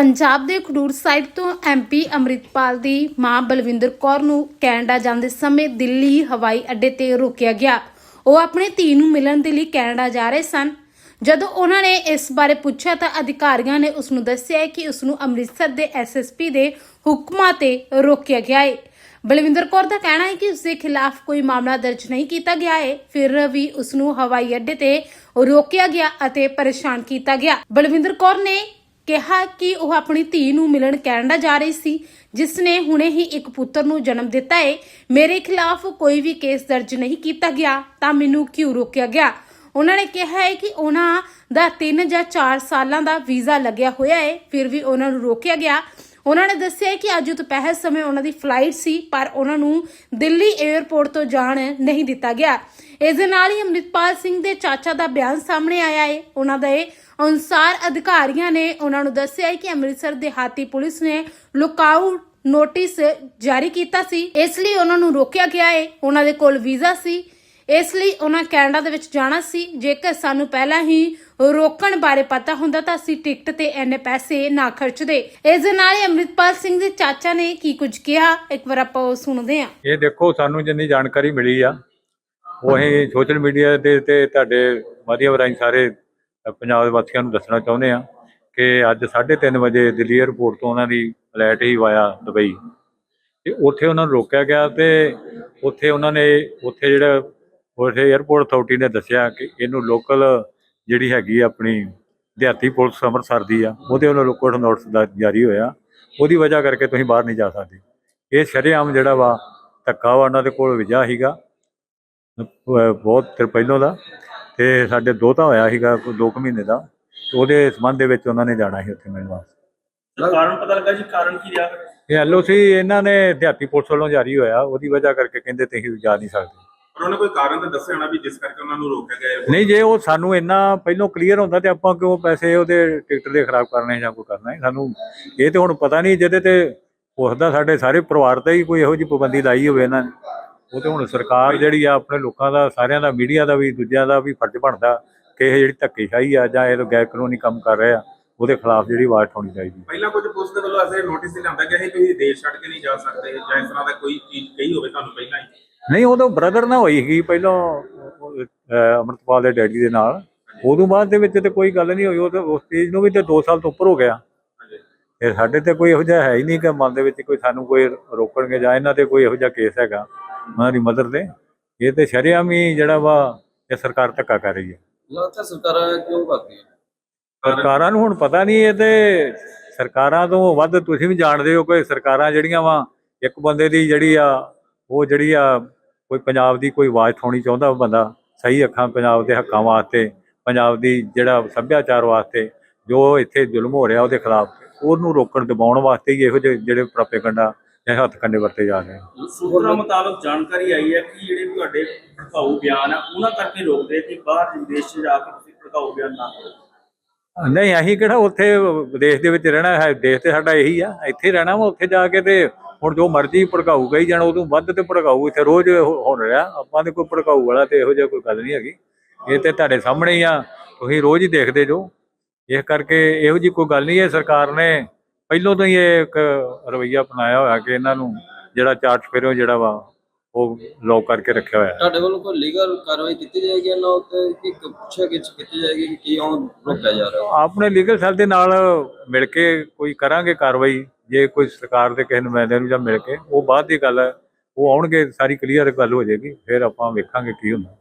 ਪੰਜਾਬ ਦੇ ਖਡੂਰ ਸਾਹਿਬ ਤੋਂ ਐਮਪੀ ਅੰਮ੍ਰਿਤਪਾਲ ਦੀ ਮਾਂ ਬਲਵਿੰਦਰ ਕੌਰ ਨੂੰ ਕੈਨੇਡਾ ਜਾਂਦੇ ਸਮੇਂ ਦਿੱਲੀ, ਹਵਾਈ ਅੱਡੇ ਤੇ ਰੋਕਿਆ ਗਿਆ। ਉਹ ਆਪਣੇ ਧੀ ਨੂੰ ਮਿਲਣ ਦੇ ਲਈ ਕੈਨੇਡਾ ਜਾ ਰਹੇ ਸਨ। ਜਦੋਂ ਉਹਨਾਂ ਨੇ ਇਸ ਬਾਰੇ ਪੁੱਛਿਆ ਤਾਂ ਅਧਿਕਾਰੀਆਂ ਨੇ ਉਸ ਨੂੰ ਦੱਸਿਆ ਕਿ ਉਸ ਨੂੰ ਅੰਮ੍ਰਿਤਸਰ ਦੇ ਐਸਐਸਪੀ ਦੇ ਹੁਕਮਾਂ ਤੇ ਰੋਕਿਆ ਗਿਆ ਹੈ ਬਲਵਿੰਦਰ ਕੌਰ ਦਾ ਕਹਿਣਾ ਹੈ ਕਿ ਉਸ ਦੇ ਖਿਲਾਫ ਕੋਈ ਮਾਮਲਾ ਦਰਜ ਨਹੀਂ ਕੀਤਾ ਗਿਆ ਹੈ ਫਿਰ ਵੀ ਉਸ ਨੂੰ ਹਵਾਈ ਅੱਡੇ ਤੇ ਰੋਕਿਆ ਗਿਆ ਅਤੇ ਪਰੇਸ਼ਾਨ ਕੀਤਾ ਗਿਆ। ਬਲਵਿੰਦਰ ਕੌਰ ਨੇ ਕਿਹਾ ਕਿ ਉਹ ਆਪਣੀ ਧੀ ਨੂੰ ਮਿਲਣ ਕੈਨੇਡਾ ਜਾ ਰਹੀ ਸੀ, ਜਿਸ ਨੇ ਹੁਣੇ ਹੀ ਇੱਕ ਪੁੱਤਰ ਨੂੰ ਜਨਮ ਦਿੱਤਾ ਹੈ ਮੇਰੇ ਖਿਲਾਫ ਕੋਈ ਵੀ ਕੇਸ ਦਰਜ ਨਹੀਂ ਕੀਤਾ ਗਿਆ, ਤਾਂ ਮੈਨੂੰ ਕਿਉਂ ਰੋਕਿਆ ਗਿਆ? ਉਹਨਾਂ ਨੇ ਕਿਹਾ ਹੈ ਕਿ ਉਹਨਾਂ ਦਾ 3 ਜਾਂ 4 ਸਾਲਾਂ ਦਾ ਵੀਜ਼ਾ ਲੱਗਿਆ ਹੋਇਆ ਹੈ ਫਿਰ ਵੀ ਉਹਨਾਂ ਨੂੰ ਰੋਕਿਆ ਗਿਆ। ਉਹਨਾਂ ਨੇ ਦੱਸਿਆ ਕਿ ਅੱਜ ਦੁਪਹਿਰ ਸਮੇਂ ਉਹਨਾਂ ਦੀ ਫਲਾਈਟ ਸੀ, ਪਰ ਉਹਨਾਂ ਨੂੰ ਦਿੱਲੀ 에ਅਰਪੋਰਟ ਤੋਂ ਜਾਣ ਨਹੀਂ ਦਿੱਤਾ ਗਿਆ। ਇਸ ਦੇ ਨਾਲ ਹੀ ਅੰਮ੍ਰਿਤਪਾਲ ਸਿੰਘ ਦੇ ਚਾਚਾ ਦਾ ਬਿਆਨ ਸਾਹਮਣੇ ਆਇਆ ਹੈ ਉਹਨਾਂ ਦੇ ਅਨੁਸਾਰ ਅਧਿਕਾਰੀਆਂ ਨੇ ਉਹਨਾਂ ਨੂੰ ਦੱਸਿਆ ਕਿ ਅੰਮ੍ਰਿਤਸਰ ਦਿਹਾਤੀ ਪੁਲਿਸ ਨੇ ਲੁਕਆਊਟ ਨੋਟਿਸ ਜਾਰੀ ਕੀਤਾ ਸੀ। ਇਸ ਲਈ ਉਹਨਾਂ ਨੂੰ ਰੋਕਿਆ ਗਿਆ ਹੈ। ਉਹਨਾਂ ਦੇ ਕੋਲ ਵੀਜ਼ਾ ਸੀ। ਇਸ ਲਈ ਉਹਨਾਂ ਕੈਨੇਡਾ ਦੇ ਵਿੱਚ ਜਾਣਾ ਸੀ। ਜੇਕਰ ਸਾਨੂੰ ਪਹਿਲਾਂ ਹੀ ਰੋਕਣ ਬਾਰੇ ਪਤਾ ਹੁੰਦਾ ਤਾਂ ਅਸੀਂ ਟਿਕਟ ਤੇ ਇੰਨੇ ਪੈਸੇ ਨਾ ਖਰਚਦੇ। ਇਸ ਦੇ ਨਾਲ ਹੀ ਅੰਮ੍ਰਿਤਪਾਲ ਸਿੰਘ ਦੇ ਚਾਚਾ ਨੇ ਕੀ ਕੁਝ ਕਿਹਾ? ਇੱਕ ਵਾਰ ਆਪਾਂ ਉਹ ਸੁਣਦੇ ਹਾਂ। ਇਹ ਦੇਖੋ, ਸਾਨੂੰ ਜਿੰਨੀ ਜਾਣਕਾਰੀ ਮਿਲੀ ਆ, ਉਹ ਅਸੀਂ ਸੋਸ਼ਲ ਮੀਡੀਆ ਦੇ ਤੇ ਤੁਹਾਡੇ ਮਾਧਿਅਮ ਰਾਹੀਂ ਸਾਰੇ ਪੰਜਾਬ ਦੇ ਵਾਸੀਆਂ ਨੂੰ ਦੱਸਣਾ ਚਾਹੁੰਦੇ ਆ ਕਿ ਅੱਜ 3:30 ਵਜੇ ਦਿੱਲੀ 에ਅਰਪੋਰਟ ਤੋਂ ਉਹਨਾਂ ਦੀ ਫਲਾਈਟ ਹੀ ਵਾਇਆ ਦੁਬਈ। ਤੇ ਉੱਥੇ ਉਹਨਾਂ ਨੂੰ ਰੋਕਿਆ ਗਿਆ ਤੇ ਉੱਥੇ ਉਹਨਾਂ ਨੇ, ਉੱਥੇ ਜਿਹੜਾ ਉੱਥੇ 에ਅਰਪੋਰਟ ਅਥਾਰਟੀ ਨੇ ਦੱਸਿਆ ਕਿ ਇਹਨੂੰ ਲੋਕਲ ਜਿਹੜੀ ਹੈਗੀ ਆ ਆਪਣੀ ਦਿਹਾਤੀ ਪੁਲਿਸ ਅੰਮ੍ਰਿਤਸਰ ਦੀ ਆ, ਉਹਦੇ ਵੱਲੋਂ ਲੋਕਲ ਨੋਟਿਸ ਦਾ ਜਾਰੀ ਹੋਇਆ। ਉਹਦੀ ਵਜ੍ਹਾ ਕਰਕੇ ਤੁਸੀਂ ਬਾਹਰ ਨਹੀਂ ਜਾ ਸਕਦੇ। ਇਹ ਸ਼ਰੇਆਮ ਜਿਹੜਾ ਵਾ ਧੱਕਾ ਵਾ, ਉਹਨਾਂ ਦੇ ਕੋਲ ਵਿਜਾ ਸੀਗਾ। ਬਹੁਤ ਚਿਰ ਪਹਿਲੋਂ ਦਾ। ਤੇ ਸਾਡੇ ਦੋਤਾ ਹੋਇਆ ਸੀਗਾ ਕੋਈ 2 ਮਹੀਨੇ ਦਾ ਤੇ ਉਹਦੇ ਸੰਬੰਧ ਦੇ ਵਿੱਚ ਉਹਨਾਂ ਨੇ ਜਾਣਾ ਸੀ ਉੱਥੇ ਮਿਲਣ ਵਾਸਤੇ। ਕਾਰਨ ਪਤਾ ਲੱਗਾ ਜੀ? ਕਾਰਨ ਕੀ ਰਿਹਾ? ਇਹ ਐਲਓਸੀ ਇਹਨਾਂ ਨੇ ਦਿਹਾਤੀ ਪੁਲਿਸ ਵੱਲੋਂ ਜਾਰੀ ਹੋਇਆ ਉਹਦੀ ਵਜ੍ਹਾ ਕਰਕੇ ਕਹਿੰਦੇ ਤੁਸੀਂ ਜਾ ਨਹੀਂ ਸਕਦੇ। ਪਰ ਉਹਨੇ ਕੋਈ ਕਾਰਨ ਤਾਂ ਦੱਸਿਆ ਹੋਣਾ ਵੀ ਜਿਸ ਕਰਕੇ ਉਹਨਾਂ ਨੂੰ ਰੋਕਿਆ ਗਿਆ ਹੈ। ਨਹੀਂ ਜੇ ਉਹ ਸਾਨੂੰ ਇੰਨਾ ਪਹਿਲੋਂ ਕਲੀਅਰ ਹੁੰਦਾ ਤੇ ਆਪਾਂ ਕਿਉਂ ਪੈਸੇ ਉਹਦੇ ਟਿਕਟ ਦੇ ਖਰਾਬ ਕਰਨੇ ਜਾਂ ਕੋਈ ਕਰਨਾ ਹੈ? ਸਾਨੂੰ ਇਹ ਤੇ ਹੁਣ ਪਤਾ ਨਹੀਂ ਜਿਹਦੇ ਤੇ ਉਸਦਾ ਸਾਡੇ ਸਾਰੇ ਪਰਿਵਾਰ ਤੇ ਹੀ ਕੋਈ ਇਹੋ ਜਿਹੀ ਪਾਬੰਦੀ ਲਾਈ ਹੋਵੇ ਇਹਨਾਂ ਨੇ। ਉਹ ਤੇ ਹੁਣ ਸਰਕਾਰ ਜਿਹੜੀ ਆ ਆਪਣੇ ਲੋਕਾਂ ਦਾ ਸਾਰਿਆਂ ਦਾ ਮੀਡੀਆ ਦਾ ਵੀ ਦੂਜਿਆਂ ਦਾ ਵੀ ਫਰਜ਼ ਬਣਦਾ ਕਿ ਇਹ ਜਿਹੜੀ ਧੱਕੇਸ਼ਾਹੀ ਆ ਜਾਂ ਇਹ ਗੈਰ ਕਾਨੂੰਨੀ ਕੰਮ ਕਰ ਰਹੇ ਆ ਉਹਦੇ ਖਿਲਾਫ ਜਿਹੜੀ ਆਵਾਜ਼ ਉਠਾਉਣੀ ਚਾਹੀਦੀ। ਪਹਿਲਾਂ ਕੁਝ ਪੁਲਿਸ ਦੇ ਵੱਲੋਂ ਐਸੇ ਨੋਟਿਸ ਲਿਆਂਦਾ ਗਿਆ ਸੀ ਤੁਸੀਂ ਦੇਸ਼ ਛੱਡ ਕੇ ਨਹੀਂ ਜਾ ਸਕਦੇ ਜਾਂ ਇਸ ਤਰ੍ਹਾਂ ਦਾ ਕੋਈ ਚੀਜ਼ ਕਹੀ ਹੋਵੇ ਤੁਹਾਨੂੰ ਪਹਿਲਾਂ ਹੀ। ਨਹੀਂ ਉਦੋਂ ਬ੍ਰਦਰ ਨਾਲ ਹੋਈ ਸੀ ਪਹਿਲਾਂ ਅੰਮ੍ਰਿਤਪਾਲ ਦੇ ਡੈਡੀ ਦੇ ਨਾਲ। ਉਦੋਂ ਬਾਅਦ ਦੇ ਵਿੱਚ ਤੇ ਕੋਈ ਗੱਲ ਨਹੀਂ ਹੋਈ ਉਹ ਤੇ ਉਸ ਚੀਜ਼ ਨੂੰ ਵੀ ਤੇ 2 ਸਾਲ ਤੋਂ ਉੱਪਰ ਹੋ ਗਿਆ। ਇਹ ਸਾਡੇ ਤੇ ਕੋਈ ਇਹੋ ਜਿਹਾ ਹੈ ਹੀ ਨਹੀਂ ਕਿ ਮਨ ਦੇ ਵਿੱਚ ਕੋਈ ਸਾਨੂੰ ਕੋਈ ਰੋਕਣਗੇ ਜਾਂ ਇਹਨਾਂ ਤੇ ਕੋਈ ਇਹੋ ਜਿਹਾ ਕੇਸ ਹੈਗਾ। ਉਹਨਾਂ ਦੀ ਮਦਰ ਤੇ ਇਹ ਤੇ ਸ਼ਰੇਆਮ ਹੀ ਜਿਹੜਾ ਵਾ ਇਹ ਸਰਕਾਰ ਧੱਕਾ ਕਰ ਰਹੀ ਹੈ। ਲੱਗਦਾ ਸਰਕਾਰਾਂ ਕਿਉਂ ਕਰਦੀਆਂ? ਸਰਕਾਰਾਂ ਨੂੰ ਹੁਣ ਪਤਾ ਨਹੀਂ ਇਹ ਤੇ ਸਰਕਾਰਾਂ ਤੋਂ ਵੱਧ ਤੁਸੀਂ ਵੀ ਜਾਣਦੇ ਹੋ ਕਿ ਸਰਕਾਰਾਂ ਜਿਹੜੀਆਂ ਵਾ ਇੱਕ ਬੰਦੇ ਦੀ ਜਿਹੜੀ ਆ ਉਹ ਜਿਹੜੀ ਆ ਕੋਈ ਪੰਜਾਬ ਦੀ ਕੋਈ ਆਵਾਜ਼ ਉਠਾਉਣੀ ਚਾਹੁੰਦਾ ਬੰਦਾ ਸਹੀ ਅੱਖਾਂ ਪੰਜਾਬ ਦੇ ਹੱਕਾਂ ਵਾਸਤੇ ਪੰਜਾਬ ਦੀ ਜਿਹੜਾ ਸੱਭਿਆਚਾਰ ਵਾਸਤੇ ਜੋ ਇੱਥੇ ਜ਼ੁਲਮ ਹੋ ਰਿਹਾ ਉਹਦੇ ਖਿਲਾਫ ਉਹਨੂੰ ਰੋਕਣ ਦਬਾਉਣ ਵਾਸਤੇ ਹੀ ਇਹੋ ਜਿਹੇ ਜਿਹੜੇ ਪ੍ਰੋਪੇਗੈਂਡਾ ਜਾਂ ਹੱਥ ਕੰਡੇ ਵਰਤੇ ਜਾ ਰਹੇ ਸੂਤਰਾਂ ਮੁਤਾਬਕ ਜਾਣਕਾਰੀ ਆਈ ਹੈ ਕਿ ਜਿਹੜੇ ਤੁਹਾਡੇ ਭੜਕਾਊ ਬਿਆਨ ਆ ਉਹਨਾਂ ਕਰਕੇ ਰੋਕਦੇ ਕਿ ਬਾਹਰ ਵਿਦੇਸ਼ ਜਾ ਕੇ ਤੁਸੀਂ ਭੜਕਾਊ ਬਿਆਨ ਨਾ ਕਰੋ। ਨਹੀਂ ਅਸੀਂ ਕਿਹੜਾ ਉੱਥੇ ਵਿਦੇਸ਼ ਦੇ ਵਿੱਚ ਰਹਿਣਾ ਹੈ ਦੇਸ਼ ਤੇ ਸਾਡਾ ਇਹੀ ਆ। ਇੱਥੇ ਰਹਿਣਾ ਵਾ ਉੱਥੇ ਜਾ ਕੇ ਤੇ ਹੁਣ ਜੋ ਮਰਜ਼ੀ ਭੜਕਾਊਗਾ ਹੀ ਜਾਣਾ ਉਦੋਂ ਵੱਧ ਤੇ ਭੜਕਾਊ ਇੱਥੇ ਰੋਜ਼ ਹੋ ਹੋ ਰਿਹਾ। ਆਪਾਂ ਦੇ ਕੋਈ ਭੜਕਾਊ ਵਾਲਾ ਤੇ ਇਹੋ ਜਿਹਾ ਕੋਈ ਗੱਲ ਨਹੀਂ ਹੈਗੀ। ਇਹ ਤੇ ਤੁਹਾਡੇ ਸਾਹਮਣੇ ਹੀ ਆ ਤੁਸੀਂ ਰੋਜ਼ ਹੀ ਦੇਖਦੇ ਜੋ। ਇਸ ਕਰਕੇ ਇਹੋ ਜੀ ਕੋਈ ਗੱਲ ਨਹੀਂ ਹੈ ਸਰਕਾਰ ਨੇ ਪਹਿਲੋਂ ਤੋਂ ਹੀ ਇਹ ਇੱਕ ਰਵਈਆ ਅਪਣਾਇਆ ਹੋਇਆ ਕਿ ਇਹਨਾਂ ਨੂੰ ਜਿਹੜਾ ਚਾਰਜ ਫਿਰੋ ਜਿਹੜਾ ਵਾ ਉਹ ਲੋਕ ਕਰਕੇ ਰੱਖਿਆ ਹੋਇਆ ਤੁਹਾਡੇ ਵੱਲੋਂ ਕੋਈ ਲੀਗਲ ਕਾਰਵਾਈ ਕੀਤੀ ਜਾਏਗੀ ਇਹਨਾਂ ਉੱਤੇ? ਕਿ ਪੁੱਛਿਆ ਗਿੱਛ ਕੀਤੀ ਜਾਏਗੀ ਕਿ ਕਿਉਂ ਰੋਕਿਆ ਜਾ ਰਿਹਾ? ਆਪਣੇ ਲੀਗਲ ਸੈੱਲ ਦੇ ਨਾਲ ਮਿਲ ਕੇ ਕੋਈ ਕਰਾਂਗੇ ਕਾਰਵਾਈ ਜੇ ਕੋਈ ਸਰਕਾਰ ਦੇ ਕਿਸੇ ਨੁਮਾਇੰਦੇ ਨੂੰ ਜਾਂ ਮਿਲ ਕੇ ਉਹ ਬਾਅਦ ਦੀ ਗੱਲ ਹੈ ਉਹ ਆਉਣਗੇ ਸਾਰੀ ਕਲੀਅਰ ਗੱਲ ਹੋ ਜਾਏਗੀ ਫਿਰ ਆਪਾਂ ਵੇਖਾਂਗੇ ਕੀ ਹੁੰਦਾ।